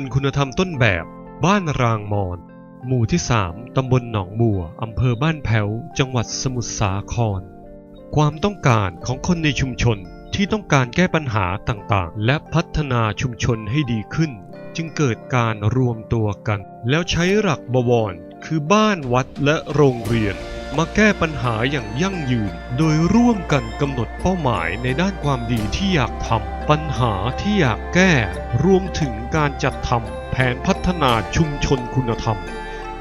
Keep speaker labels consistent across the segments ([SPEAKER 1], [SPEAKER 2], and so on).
[SPEAKER 1] นคุณธรรมต้นแบบ บ้านรางมอน หมู่ที่ 3 ตำบลหนองบัว อำเภอบ้านแพ้ว จังหวัดสมุทรสาคร ความต้องการของคนในชุมชนที่ต้องการแก้ปัญหาต่างๆ และพัฒนาชุมชนให้ดีขึ้น จึงเกิดการรวมตัวกัน แล้วใช้หลักบวร คือบ้านวัดและโรงเรียน มาแก้ปัญหาอย่างยั่งยืน โดยร่วมกันกำหนดเป้าหมายในด้านความดีที่อยากทำ ปัญหาที่อยากแก้รวมถึงการจัดทำแผนพัฒนาชุมชนคุณธรรม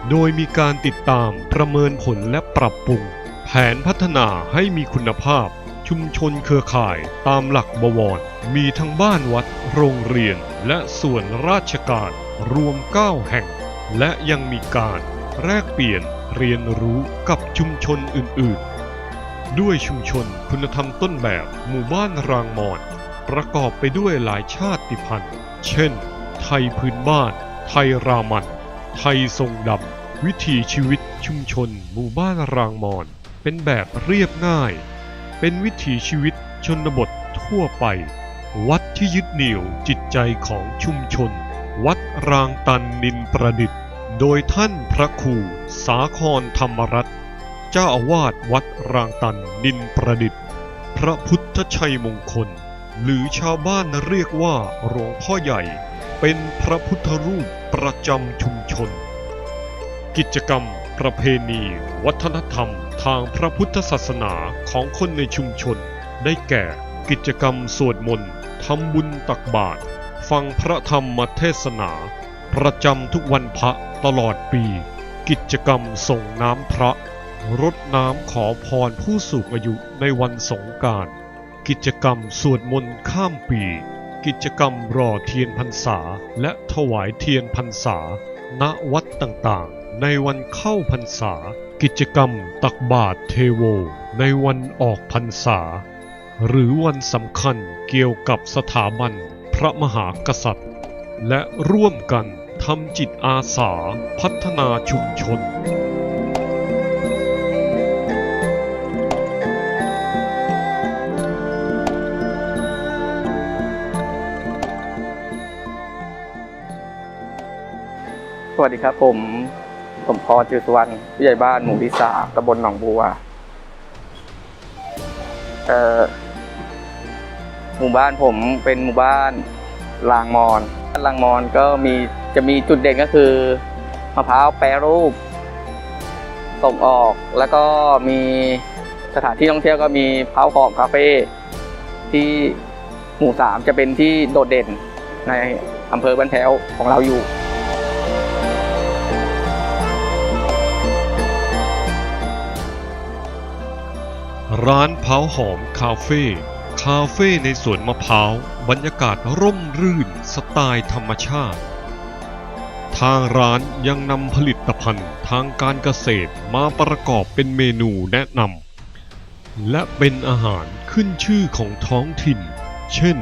[SPEAKER 1] โดยมีการติดตามประเมินผลและปรับปรุง แผนพัฒนาให้มีคุณภาพ ชุมชนเครือข่ายตามหลักบวร มีทั้งบ้านวัด โรงเรียน และส่วนราชการรวม 9 แห่ง และยังมีการแลกเปลี่ยนเรียนรู้กับชุมชนอื่น ๆ ด้วยชุมชนคุณธรรมต้นแบบหมู่บ้านรางมอน ประกอบไปด้วยหลายชาติพันธุ์ เช่น ไทยพื้นบ้าน ไทยรามัน ไทยทรงดำ วิถีชีวิตชุมชน หมู่บ้านรางมอน เป็นแบบเรียบง่าย เป็นวิถีชีวิตชนบททั่วไป วัดที่ยึดเหนี่ยวจิตใจของชุมชน วัดรางตันนินประดิษฐ์ โดยท่านพระครูสาครธรรมรัตน์เจ้าอาวาสวัดรางตันนินประดิษฐ์ พระพุทธชัยมงคล หรือชาวบ้านเรียกว่าหลวงพ่อใหญ่ เป็นพระพุทธรูปประจำชุมชน กิจกรรม ประเพณี วัฒนธรรม ทางพระพุทธศาสนาของคนในชุมชน ได้แก่ กิจกรรมสวดมนต์ทำบุญตักบาตรฟังพระธรรมเทศนา ประจำทุกวันพระตลอดปี กิจกรรมส่งน้ำพระรดน้ำขอพรผู้สูงอายุในวันสงกราร กิจกรรมสวดมนต์ข้ามปี กิจกรรมรอเทียนพรรษา และถวายเทียนพรรษา ณวัดต่างๆ ในวันเข้าพรรษา กิจกรรมตักบาตรเทโว ในวันออกพรรษา หรือวันสำคัญเกี่ยวกับสถาบันพระมหากษัตริย์ และร่วมกันทำจิตอาสาพัฒนาชุมชน
[SPEAKER 2] สวัสดีครับผมสมพรจิวสุวรรณผู้ใหญ่บ้านหมู่ที่สามตำบลหนองบัวเอ่อหมู่บ้านผมเป็นหมู่บ้านลางมอนลางมอนก็มีจะมีจุดเด่นก็คือมะพร้าวแปรรูป ส่งออกแล้วก็มีสถานที่ท่องเที่ยวก็มีเพ้าวหอมคาเฟ่ที่หมู่สามจะเป็นที่โดดเด่นในอำเภอบ้านแพ้วของเราอยู่
[SPEAKER 1] ร้านเผาหอมคาเฟ่คาเฟ่ในสวนมะพร้าวบรรยากาศร่มรื่นสไตล์ธรรมชาติ ทางร้านยังนำผลิตภัณฑ์ทางการเกษตรมาประกอบเป็นเมนูแนะนำและเป็นอาหารขึ้นชื่อของท้องถิ่น เช่น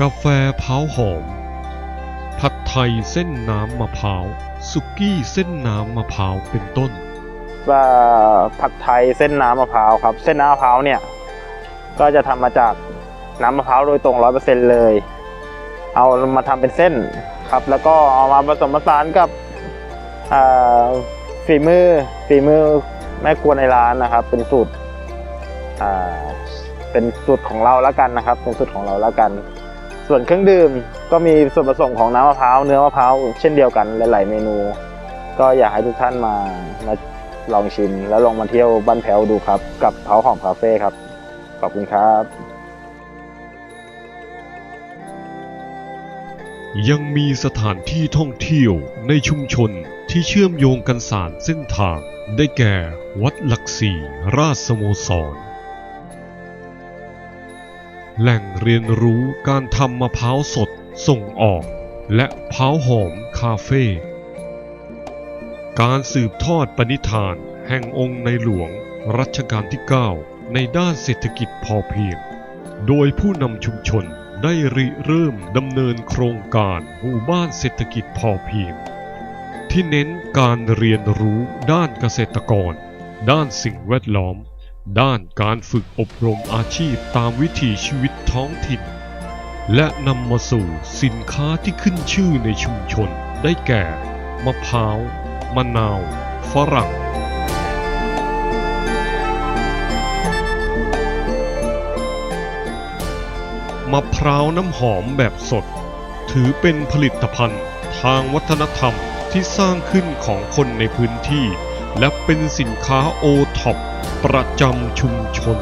[SPEAKER 1] กาแฟเผาหอม ผัดไทยเส้นน้ำมะพร้าว สุกี้เส้นน้ำมะพร้าวเป็นต้น
[SPEAKER 3] ผัดไทยเส้นน้ำมะพร้าวครับ เส้นน้ำมะพร้าวเนี่ย ก็จะทำมาจากน้ำมะพร้าวโดยตรงร้อยเปอร์เซ็นต์เลย เอามาทำเป็นเส้นครับ แล้วก็เอามาผสมผสานกับฝีมือฝีมือแม่ครัวในร้านนะครับ เป็นสูตรเป็นสูตรของเราแล้วกันนะครับ เป็นสูตรของเราแล้วกัน ส่วนเครื่องดื่มก็มีส่วนผสมของน้ำมะพร้าวเนื้อมะพร้าวเช่นเดียวกันหลาย ๆ เมนู ก็อยากให้ทุกท่านมามา ลองชิม แล้วลองมาเที่ยวบ้านแพ้วดูครับ กับเผาหอมคาเฟ่ครับ ขอบคุณครับ
[SPEAKER 1] ยังมีสถานที่ท่องเที่ยวในชุมชนที่เชื่อมโยงกันสารเส้นทาง ได้แก่วัดหลักสี่ราชสโมสร แหล่งเรียนรู้การทำมะพร้าวสดส่งออก และเผาหอมคาเฟ่ การสืบทอดปณิธานแห่งองค์ในหลวงรัชกาลที่ 9 ในด้านเศรษฐกิจพอเพียง โดยผู้นำชุมชนได้ริเริ่มดำเนินโครงการหมู่บ้านเศรษฐกิจพอเพียง ที่เน้นการเรียนรู้ด้านเกษตรกร ด้านสิ่งแวดล้อม ด้านการฝึกอบรมอาชีพตามวิถีชีวิตท้องถิ่น และนำมาสู่สินค้าที่ขึ้นชื่อในชุมชนได้แก่ มะพร้าว มะนาว ฝรั่ง มะพร้าวน้ำหอมแบบสด ถือเป็นผลิตภัณฑ์ทางวัฒนธรรมที่สร้างขึ้นของคนในพื้นที่ และเป็นสินค้าโอท็อปประจำชุมชน